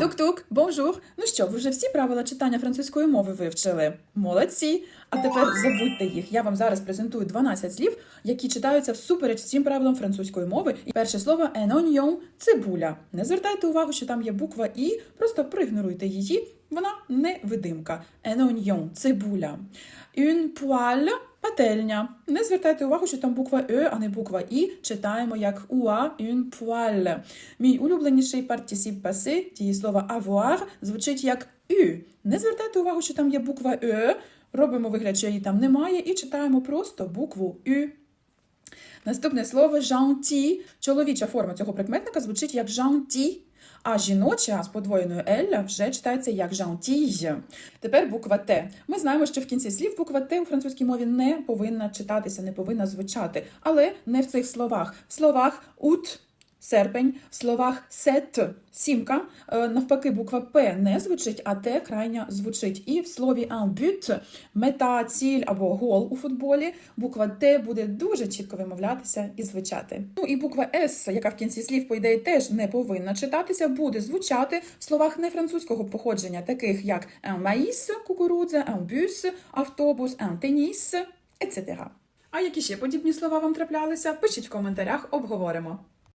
Тук-тук, бонжур. Ну що, ви вже всі правила читання французької мови вивчили? Молодці! А тепер забудьте їх. Я вам зараз презентую 12 слів, які читаються всупереч всім правилам французької мови. І перше слово «un oignon» – цибуля. Не звертайте увагу, що там є буква І, просто проігноруйте її. Вона не видимка. «Un oignon» – цибуля. «Une poêle» – пательня. Не звертайте увагу, що там буква Е, а не буква І. Читаємо як уа «une poêle». Мій улюбленіший партісіп паси, дієслова avoir, звучить як «ю». Не звертайте увагу, що там є буква Е, робимо вигляд, що її там немає, і читаємо просто букву «ю». Наступне слово «gentil». Чоловіча форма цього прикметника звучить як «gentil», а жіноча з подвоєною «ель» вже читається як «gentille». Тепер буква Т. Ми знаємо, що в кінці слів буква Т у французькій мові не повинна читатися, не повинна звучати. Але не в цих словах. В словах «ут» серпень, в словах сет сімка. е, Навпаки, буква П не звучить, а Т крайня звучить. І в слові but мета, ціль або гол у футболі. Буква Т буде дуже чітко вимовлятися і звучати. Ну і буква С, яка в кінці слів, по ідеї, теж не повинна читатися, буде звучати в словах нефранцузького походження, таких як maïs – кукурудза, bus – автобус, tennis, etc. А які ще подібні слова вам траплялися? Пишіть в коментарях, обговоримо.